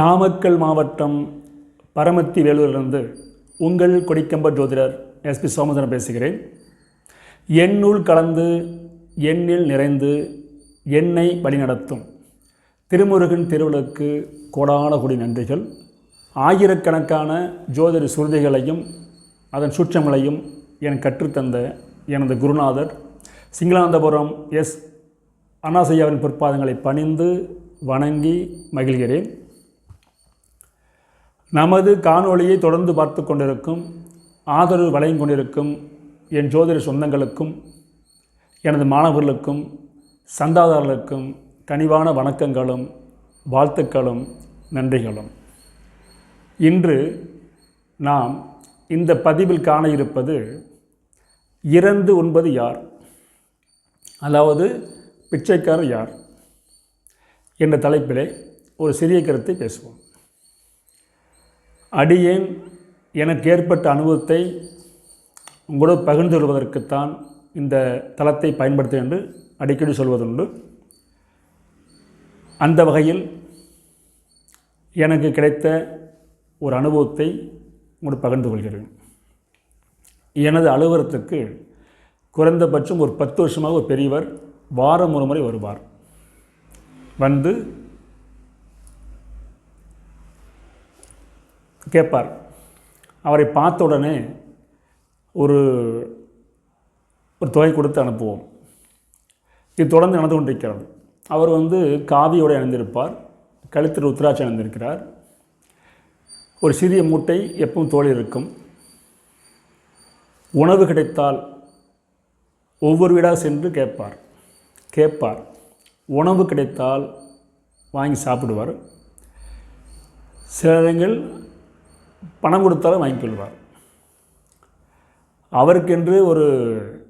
நாமக்கல் மாவட்டம் பரமத்தி வேலூரிலிருந்து உங்கள் கொடிக்கம்ப ஜோதிடர் எஸ்பி சோமதரன் பேசுகிறேன். எண்ணுள் கலந்து எண்ணில் நிறைந்து எண்ணை வழிநடத்தும் திருமுருகன் திருவிழுக்கு கோடான கொடி நன்றிகள். ஆயிரக்கணக்கான ஜோதிட சுருதிகளையும் அதன் சுற்றங்களையும் என் கற்றுத்தந்த எனது குருநாதர் சிங்களாந்தபுரம் எஸ் அண்ணாசையாவின் பொற்பாதங்களை பணிந்து வணங்கி மகிழ்கிறேன். நமது காணொளியை தொடர்ந்து பார்த்து கொண்டிருக்கும் ஆதரவு வழங்கிக் கொண்டிருக்கும் என் ஜோதிட சொந்தங்களுக்கும் எனது மாணவர்களுக்கும் சந்தாதாரர்களுக்கும் கனிவான வணக்கங்களும் வாழ்த்துக்களும் நன்றிகளும். இன்று நாம் இந்த பதிவில் காண இருப்பது இறந்து உண்பது யார்? அதாவது பிச்சைக்காரர் யார்? என்ற தலைப்பிலே ஒரு சிறிய கருத்தை பேசுவோம். அடியேன் எனக்கு ஏற்பட்ட அனுபவத்தை உங்களோடு பகிர்ந்து கொள்வதற்குத்தான் இந்த தளத்தை பயன்படுத்த என்று அடிக்கடி சொல்வதுண்டு. அந்த வகையில் எனக்கு கிடைத்த ஒரு அனுபவத்தை உங்களோடு பகிர்ந்து கொள்கிறேன். எனது அலுவலகத்துக்கு குறைந்தபட்சம் ஒரு பத்து வருஷமாக ஒரு பெரியவர் வாரம் ஒரு முறை வருவார். வந்து கேட்பார். அவரை பார்த்த உடனே ஒரு ஒரு தொகை கொடுத்து அனுப்புவோம். இது தொடர்ந்து நடந்து கொண்டிருக்கிறது. அவர் வந்து காவியோடு அணிந்திருப்பார் கழுத்தில் உத்திராட்சி அணிந்திருக்கிறார் ஒரு சிறிய மூட்டை எப்பவும் தோல் இருக்கும். உணவு கிடைத்தால் ஒவ்வொரு வீடாக சென்று கேட்பார். கேட்பார். உணவு கிடைத்தால் வாங்கி சாப்பிடுவார். சில இடங்கள் பணம் கொடுத்தாலும் வாங்கிக் கொள்வார். அவருக்கென்று ஒரு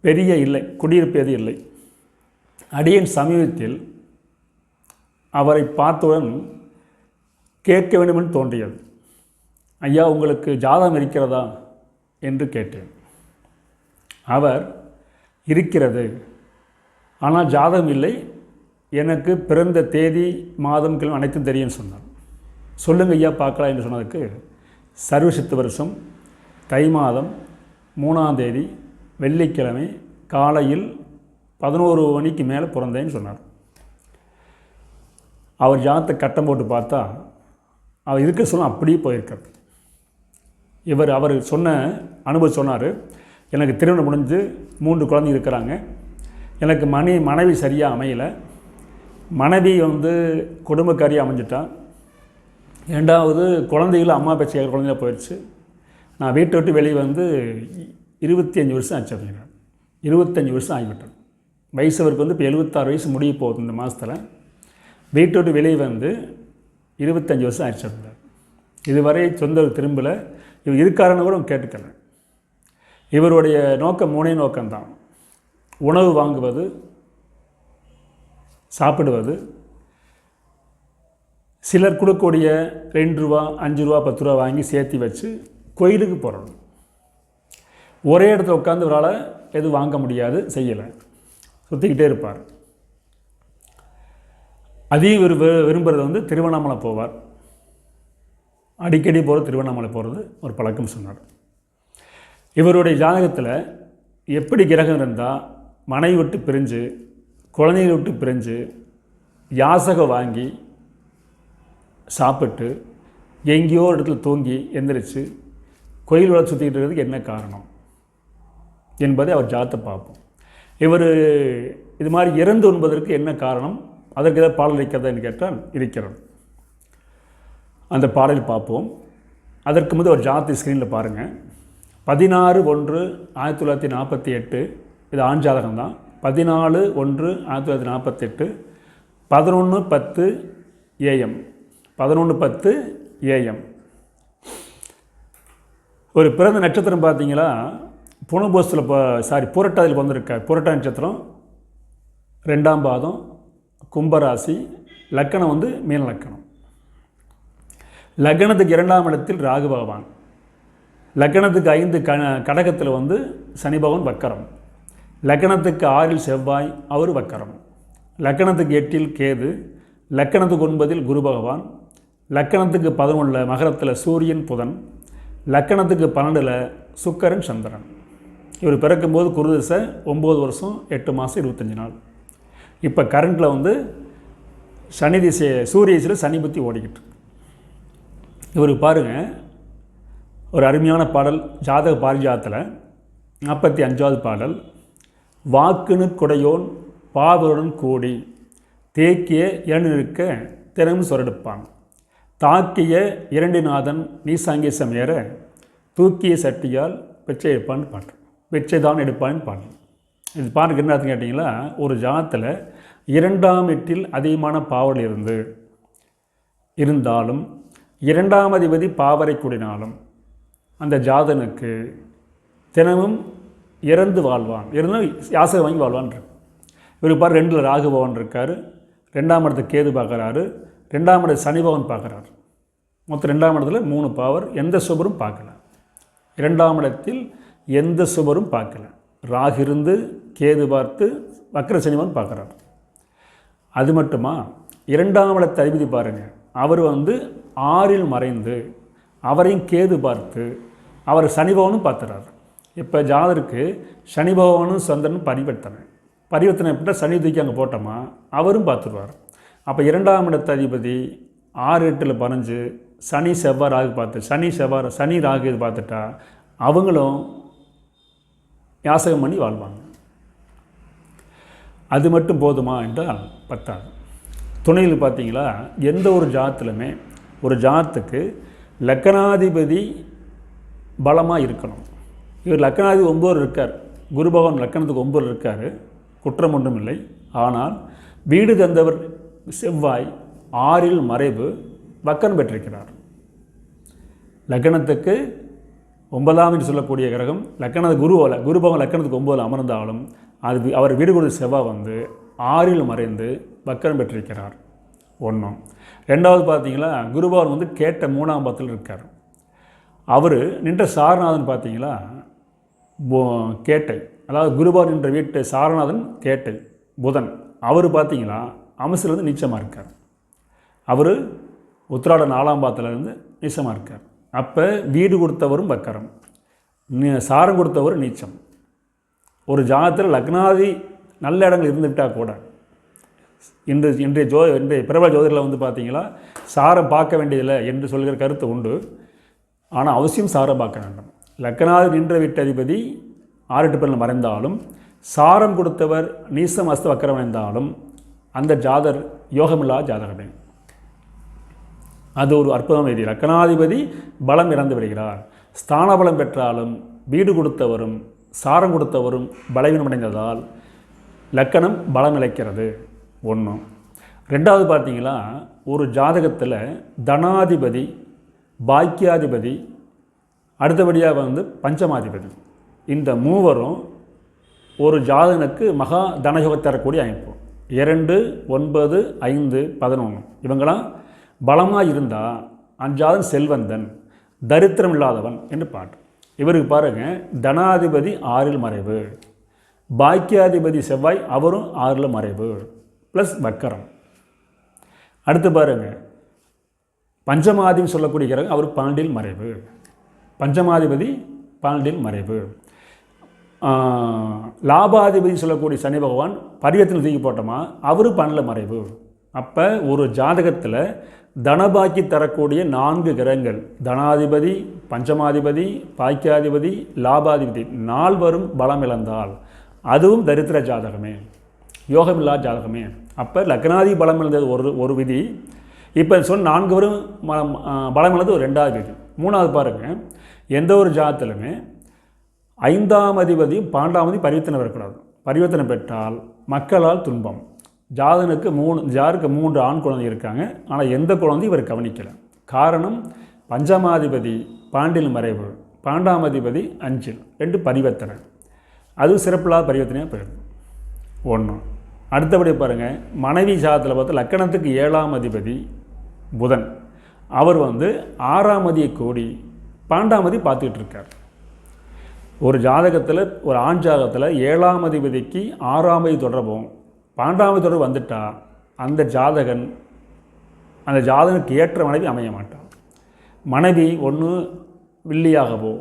பெரிய இல்லை குடியிருப்பது இல்லை. அடியின் சமீபத்தில் அவரை பார்த்தவுடன் கேட்க வேண்டுமென்று தோன்றியது. ஐயா உங்களுக்கு ஜாதகம் இருக்கிறதா? என்று கேட்டேன். அவர் இருக்கிறது. ஆனால் ஜாதகம் இல்லை. எனக்கு பிறந்த தேதி மாதம் கிழமை அனைத்தும் தெரியும்னு சொன்னார். சொல்லுங்க ஐயா பார்க்கலாம் என்று சொன்னதுக்கு சர்வசித்து வருஷம் தை மாதம் மூணாம் தேதி வெள்ளிக்கிழமை காலையில் பதினோரு மணிக்கு மேலே பிறந்தேன்னு சொன்னார். அவர் ஜாதத்தை கட்டம் போட்டு பார்த்தா அவர் இருக்க சொல்ல அப்படியே போயிருக்கார். இவர் அவர் சொன்ன அனுபவம் சொன்னார் எனக்கு திருமணம் முடிஞ்சு மூன்று குழந்தைங்க இருக்கிறாங்க. எனக்கு மணி மனைவி சரியாக அமையலை. மனைவி வந்து குடும்பக்காரியாக அமைஞ்சிட்டான் ரெண்டாவது குழந்தைகள் அம்மா பேச்சு கேட்குற போயிடுச்சு. நான் வீட்டை விட்டு வெளியே வந்து இருபத்தி அஞ்சு வருஷம் ஆச்சு அப்படிங்கிறார் இருபத்தஞ்சி வருஷம் ஆகிவிட்டேன் வயசு அவருக்கு வந்து இப்போ எழுபத்தாறு வயசு முடிய போகுது இந்த மாதத்தில் வீட்டை விட்டு வெளியே வந்து இருபத்தஞ்சி வருஷம் ஆயிடுச்சு அப்படின்னார் இதுவரை சொந்த திரும்பலை. இவர் இருக்காருன்னு கூட கேட்டுக்கல. இவருடைய நோக்கம் மூணே நோக்கம்தான். உணவு வாங்குவது சாப்பிடுவது சிலர் கொடுக்கக்கூடிய ரெண்டு ரூபா அஞ்சு ரூபா பத்து ரூபா வாங்கி சேர்த்து வச்சு கோயிலுக்கு போகிறோம் ஒரே இடத்துல உட்காந்து இவரால் எதுவும் வாங்க முடியாது செய்யலை. சுற்றிக்கிட்டே இருப்பார். அதையும் விரு விரும்புகிறது வந்து திருவண்ணாமலை போவார். அடிக்கடி போகிற திருவண்ணாமலை போகிறது ஒரு பழக்கம் சொன்னார். இவருடைய ஜாதகத்தில் எப்படி கிரகம் இருந்தால் மனை விட்டு பிரிஞ்சு குழந்தைகளை விட்டு பிரிஞ்சு யாசகம் வாங்கி சாப்பிட்டு எங்கேயோ ஒரு இடத்துல தூங்கி எந்திரிச்சு கோயில் வளர்ச்சி சுற்றிக்கிட்டு இருக்கிறதுக்கு என்ன காரணம் என்பதை அவர் ஜாத்தை பார்ப்போம். இவர் இது மாதிரி இறந்து உண்பதற்கு என்ன காரணம்? அதற்கு ஏதாவது பாடல் இருக்கிறதா என்று கேட்டால் இருக்கிறது. அந்த பாடல் பார்ப்போம். அதற்கு முதல் ஒரு ஜாதி ஸ்க்ரீனில் பாருங்கள் பதினாறு ஒன்று ஆயிரத்தி தொள்ளாயிரத்தி நாற்பத்தி எட்டு இது ஆண் ஜாதகம் தான். பதினாலு ஒன்று ஆயிரத்தி தொள்ளாயிரத்தி நாற்பத்தெட்டு பதினொன்று பத்து ஏஎம் பதினொன்று பத்து ஏஎம் ஒரு பிறந்த நட்சத்திரம் பார்த்தீங்களா? புனபோஸில் இப்போ சாரி புரட்டாதியில் வந்திருக்க புரட்டா நட்சத்திரம் ரெண்டாம் பாதம் கும்பராசி லக்கணம் வந்து மீன லக்கணம். லக்னத்துக்கு இரண்டாம் இடத்தில் ராகு பகவான். லக்னத்துக்கு ஐந்து க கடகத்தில் வந்து சனி பகவான் வக்கரம். லக்னத்துக்கு ஆறில் செவ்வாய் அவர் வக்கரம். லக்னத்துக்கு எட்டில் கேது. லக்கணத்துக்கு ஒன்பதில் குரு பகவான். லக்கணத்துக்கு பதினொன்றில் மகரத்தில் சூரியன் புதன் லக்கணத்துக்கு பன்னெண்டில் சுக்கரன் சந்திரன். இவர் பிறக்கும்போது குருதிசை ஒம்பது வருஷம் எட்டு மாதம் இருபத்தஞ்சி நாள். இப்போ கரண்ட்டில் வந்து சனி திசை சூரிய திசையில் சனி புத்தி ஓடிக்கிட்டு இவர் இவருக்கு பாருங்கள் ஒரு அருமையான பாடல் ஜாதக பாரிஜாத்தில் நாற்பத்தி அஞ்சாவது பாடல் வாக்குனு குடையோன் பாவருடன் கூடி தேக்கிய இரண்டிருக்க திறமும் சொரடுப்பான் தாக்கிய இரண்டிநாதன் நீசாங்கேசம் ஏற தூக்கிய சட்டியால் பிச்சை எடுப்பான்னு பாட்டு பிச்சை தான் எடுப்பான்னு பாட்டு இது பாட்டுக்கு என்ன கேட்டிங்களா? ஒரு ஜாதத்தில் இரண்டாம் எட்டில் அதிகமான பாவல் இருந்து இருந்தாலும் இரண்டாம் அதிபதி பாவரை கூடினாலும் அந்த ஜாதனுக்கு தினமும் இறந்து வாழ்வான். இருந்தால் யாசகம் வாங்கி வாழ்வான். இருக்கு. பாரு ரெண்டில் ராகுபவன் இருக்கார் ரெண்டாம் இடத்துல கேது பார்க்குறாரு ரெண்டாம் இடம் சனி பவன் மொத்தம் ரெண்டாம் இடத்துல மூணு பவர் எந்த சுபரும் பார்க்கல. இரண்டாம் இடத்தில் எந்த சுபரும் பார்க்கல. ராகு இருந்து கேது பார்த்து வக்கர சனிபவன் பார்க்குறார். அது மட்டுமா? இரண்டாம் இடத்தை அதிபதி பாருங்கள் அவர் வந்து ஆறில் மறைந்து அவரையும் கேது பார்த்து அவர் சனிபவனும் பார்த்துறாரு இப்போ ஜாதருக்கு சனிபவனும் சந்திரனும் பரிவர்த்தனை. பரிவர்த்தனை எப்படின்னா சனி தூக்கி அங்கே போட்டோமா? அவரும் பார்த்துருவார். அப்போ இரண்டாம் இடத்த அதிபதி ஆறு எட்டில் பறஞ்சு சனி செவ்வாய் ராகு பார்த்து சனி செவ்வாய் சனி ராகு இது பார்த்துட்டா அவங்களும் யாசகம் பண்ணி வாழ்வாங்க. அது மட்டும் போதுமா என்றால் பத்தாது. துணையில் பார்த்தீங்களா எந்த ஒரு ஜாத்திலுமே ஒரு ஜாத்துக்கு லக்கணாதிபதி பலமாக இருக்கணும். இவர் லக்கணாதிபதி ஒம்போர் இருக்கார். குரு பகவான் லக்கணத்துக்கு ஒம்போர் இருக்கார். குற்றம் ஒன்றும் இல்லை. ஆனால் வீடு தந்தவர் செவ்வாய் ஆறில் மறைவு வக்கன் பெற்றிருக்கிறார். லக்கணத்துக்கு ஒன்பதாம் என்று சொல்லக்கூடிய கிரகம் லக்கண குரு குருபவன் லக்கணத்துக்கு ஒன்பதில் அமர்ந்தாலும் அது அவர் வீடு கொடுத்த செவ்வாய் வந்து ஆறில் மறைந்து வக்கரம் பெற்றிருக்கிறார். ஒன்றும் ரெண்டாவது பார்த்தீங்களா குருபவன் வந்து கேட்ட மூணாம் பத்தில் இருக்கார். அவர் நின்ற சாரநாதன் பார்த்தீங்களா கேட்டை. அதாவது குருபவன் நின்ற வீட்டு சாரநாதன் கேட்டை புதன். அவர் பார்த்தீங்களா அம்சத்தில் வந்து நீச்சமாக இருக்கார். அவர் உத்திராட நாலாம் பாத்திலேருந்து நீச்சமாக இருக்கார். அப்போ வீடு கொடுத்தவரும் வக்கரம். நீ- சாரம் கொடுத்தவர் நீச்சம். ஒரு ஜாதத்தில் லக்னாதி நல்ல இடங்கள் இருந்துவிட்டால் கூட இன்று இன்றைய ஜோ இன்றைய பிரபல ஜோதிடரில் வந்து பார்த்தீங்களா சாரம் பார்க்க வேண்டியதில்லை என்று சொல்கிற கருத்து உண்டு. ஆனால் அவசியம் சாரம் பார்க்க வேண்டும். லக்னாதி நின்ற வீட்டதிபதி ஆறு பேரில் மறைந்தாலும் சாரம் கொடுத்தவர் நீசம் அஸ்த வக்கரம் அடைந்தாலும் அந்த ஜாதர் யோகமில்லா ஜாதகமே. அது ஒரு அற்புதம் எழுதி லக்கணாதிபதி பலம் இறந்து விடுகிறார். ஸ்தான பலம் பெற்றாலும் வீடு கொடுத்தவரும் சாரம் கொடுத்தவரும் பலவீனமடைந்ததால் லக்கணம் பலம் இழைக்கிறது. ஒன்று ரெண்டாவது பார்த்தீங்களா ஒரு ஜாதகத்தில் தனாதிபதி பாக்கியாதிபதி அடுத்தபடியாக வந்து பஞ்சமாதிபதி. இந்த மூவரும் ஒரு ஜாதகனுக்கு மகா தனயோகம் தரக்கூடிய அமைப்பு. இரண்டு ஒன்பது ஐந்து பதினொன்று இவங்களாம் பலமாக இருந்தால் அஞ்சாதன் செல்வந்தன் தரித்திரம் இல்லாதவன் என்று பாட்டு. இவருக்கு பாருங்கள் தனாதிபதி ஆறில் மறைவு பாக்கியாதிபதி செவ்வாய் அவரும் ஆறில் மறைவு ப்ளஸ் வக்கரம். அடுத்து பாருங்க பஞ்சமாதின்னு சொல்லக்கூடிய கிரகம் அவர் பன்னெண்டில் மறைவு பஞ்சமாதிபதி பன்னெண்டில் மறைவு. லாபாதிபதி சொல்லக்கூடிய சனி பகவான் பரிவர்த்தனை தூக்கி போட்டோமா? அவரு பண்ணல மறைவு. அப்போ ஒரு ஜாதகத்தில் தனபாக்கி தரக்கூடிய நான்கு கிரகங்கள் தனாதிபதி பஞ்சமாதிபதி பாக்கியாதிபதி லாபாதிபதி நால்வரும் பலம் இழந்தால் அதுவும் தரித்திர ஜாதகமே. யோகமில்லா ஜாதகமே. அப்போ லக்னாதி பலம் இழந்தது ஒரு ஒரு விதி. இப்போ சொன்ன நான்கு வரும் பலம் இழந்தது ஒரு ரெண்டாவது விதி. மூணாவது பாருங்கள் எந்த ஒரு ஜாதத்திலுமே ஐந்தாம் அதிபதி பன்னெண்டாம் அதிபதி பரிவர்த்தனை வரக்கூடாது. பரிவர்த்தனை பெற்றால் மக்களால் துன்பம். ஜாதனுக்கு மூணு ஜாருக்கு மூன்று ஆண் குழந்தை இருக்காங்க. ஆனால் எந்த குழந்தையும் இவர் கவனிக்கலை. காரணம் பஞ்சமாதிபதி பாண்டில் மறைவு பாண்டாம் அதிபதி அஞ்சில் ரெண்டு பரிவர்த்தனை. அதுவும் சிறப்பில்லாத பரிவர்த்தனையாக போயிடும் ஒன்று அடுத்தபடி பாருங்கள் மனைவி ஜாதத்தில் பார்த்து லக்கணத்துக்கு ஏழாம் அதிபதி புதன். அவர் வந்து ஆறாம் அதியை கோடி பாண்டாமதி பார்த்துக்கிட்டு இருக்கார். ஒரு ஜாதகத்தில் ஒரு ஆண் ஜாதகத்தில் ஏழாம் அதிபதிக்கு ஆறாம் அதி தொடர்பும் பன்னெண்டாம் அதி தொடர்பு வந்துட்டா அந்த ஜாதகன் அந்த ஜாதகனுக்கு ஏற்ற மனைவி அமைய மாட்டான். மனைவி ஒன்று வில்லியாகவோ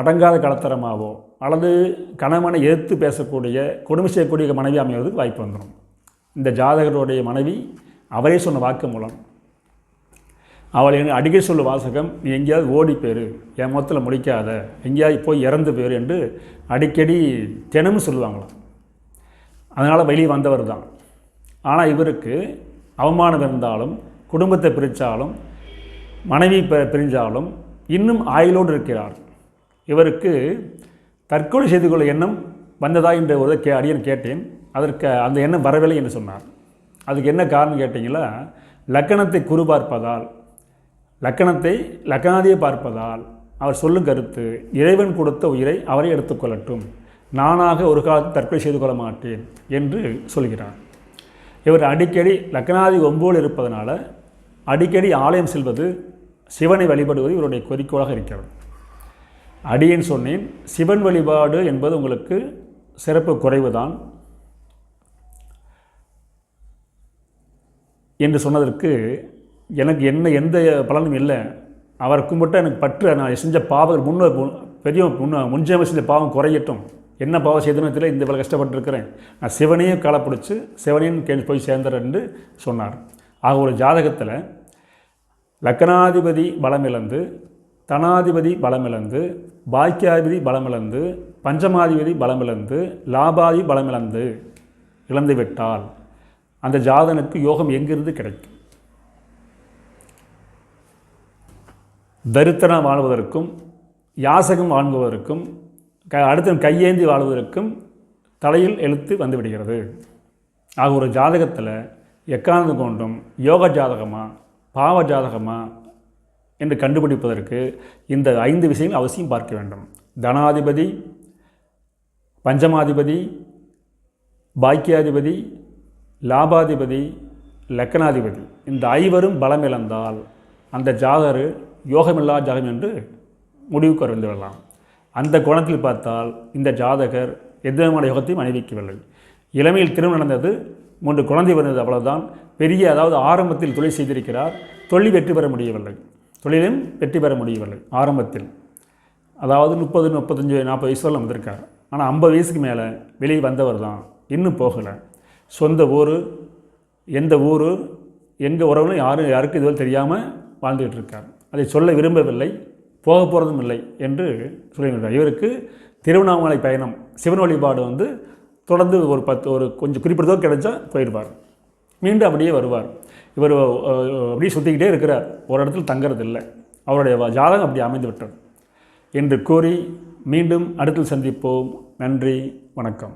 அடங்காத கலத்தரமாகவோ அல்லது கணவனை எதிர்த்து பேசக்கூடிய கொடுமை செய்யக்கூடிய மனைவி அமைவதற்கு வாய்ப்பு வந்துடும். இந்த ஜாதகருடைய மனைவி அவரே சொன்ன வாக்கு மூலம் அவள் என்ன அடிக்கடி சொல்ல வாசகம் நீ எங்கேயாவது ஓடி போயிரு என் முகத்தில் முடிக்காத எங்கேயாவது போய் இறந்து போயிரு என்று அடிக்கடி தினமும் சொல்லுவாங்களாம். அதனால் வெளியே வந்தவர் தான். ஆனால் இவருக்கு அவமானம் இருந்தாலும் குடும்பத்தை பிரித்தாலும் மனைவி பிரிஞ்சாலும் இன்னும் ஆயுளோடு இருக்கிறார். இவருக்கு தற்கொலை செய்து கொள்ள எண்ணம் வந்ததா என்ற ஒரு கே அடியன் கேட்டேன். அதற்கு அந்த எண்ணம் வரவில்லை என்று சொன்னார். அதுக்கு என்ன காரணம் கேட்டிங்களா? லக்கணத்தை குறு பார்ப்பதால் லக்கணத்தை லக்கணாதியை பார்ப்பதால் அவர் சொல்லும் கருத்து இறைவன் கொடுத்த உயிரை அவரை எடுத்துக்கொள்ளட்டும் நானாக ஒரு காலத்தில் தற்கொலை செய்து கொள்ள மாட்டேன் என்று சொல்கிறார். இவர் அடிக்கடி லக்கணாதி ஒம்போல் இருப்பதனால அடிக்கடி ஆலயம் செல்வது சிவனை வழிபடுவது இவருடைய குறிக்கோளாக இருக்கிறது. அடியேன் சொன்னேன் சிவன் வழிபாடு என்பது உங்களுக்கு சிறப்பு குறைவுதான் என்று சொன்னதற்கு எனக்கு என்ன எந்த பலனும் இல்லை. அவரை கும்பிட்ட எனக்கு பற்று நான் செஞ்ச பாவங்கள் முன்ன பெரிய முன்ன முன்ஜாம செஞ்ச பாவம் குறையட்டும். என்ன பாவம் செய்தனு தெரியல இந்த இவ்வளோ கஷ்டப்பட்டுருக்கிறேன். நான் சிவனையும் களை பிடிச்சி சிவனையும் கே போய் சேர்ந்துறேன்னு என்று சொன்னார். ஆக ஒரு ஜாதகத்தில் லக்கணாதிபதி பலமிழந்து தனாதிபதி பலமிழந்து பாக்கியாதிபதி பலமிழந்து பஞ்சமாதிபதி பலமிழந்து லாபாதி பலமிழந்து இழந்து விட்டால் அந்த ஜாதனுக்கு யோகம் எங்கிருந்து கிடைக்கும்? தரித்திரம் வாழ்வதற்கும் யாசகம் வாழ்வதற்கும் க அடுத்த கையேந்தி வாழ்வதற்கும் தலையில் எழுத்து வந்துவிடுகிறது. ஆக ஒரு ஜாதகத்தில் எக்காந்து கொண்டும் யோக ஜாதகமா பாவ ஜாதகமா என்று கண்டுபிடிப்பதற்கு இந்த ஐந்து விஷயம் அவசியம் பார்க்க வேண்டும். தனாதிபதி பஞ்சமாதிபதி பாக்கியாதிபதி லாபாதிபதி லக்கணாதிபதி இந்த ஐவரும் பலம் இழந்தால் அந்த ஜாதகர் யோகமில்லா ஜாதகம் என்று முடிவுக்கு அறிந்து விடலாம். அந்த கோணத்தில் பார்த்தால் இந்த ஜாதகர் எந்த விதமான யோகத்தையும் அணிவிக்கவில்லை. இளமையில் திருமணம் நடந்தது மூன்று குழந்தை வந்தது அவ்வளவுதான். பெரிய அதாவது ஆரம்பத்தில் தொழில் செய்திருக்கிறார். தொழில் வெற்றி பெற முடியவில்லை. தொழிலும் வெற்றி பெற முடியவில்லை ஆரம்பத்தில். அதாவது முப்பது முப்பத்தஞ்சு நாற்பது வயசு வரலாம் வந்திருக்கார். ஆனால் ஐம்பது வயசுக்கு மேலே வெளியே வந்தவர் தான். இன்னும் போகலை. சொந்த ஊர் எந்த ஊர் எங்கள் உறவுகளும் யாரும் யாருக்கும் இதுவரை தெரியாமல் வாழ்ந்துகிட்டு இருக்கார். அதை சொல்ல விரும்பவில்லை போக போகிறதும் இல்லை என்று சொல்லியிருக்கிறார். இவருக்கு திருவண்ணாமலை பயணம் சிவன் வழிபாடு வந்து தொடர்ந்து ஒரு பத்து ஒரு கொஞ்சம் குறிப்பிட்டதோ கிடைச்சா போயிடுவார் மீண்டும் அப்படியே வருவார். இவர் அப்படியே சுற்றிக்கிட்டே இருக்கிறார். ஒரு இடத்துல தங்கிறது இல்லை. அவருடைய ஜாதகம் அப்படி அமைந்து விட்டது என்று கூறி மீண்டும் அடுத்தில் சந்திப்போம். நன்றி வணக்கம்.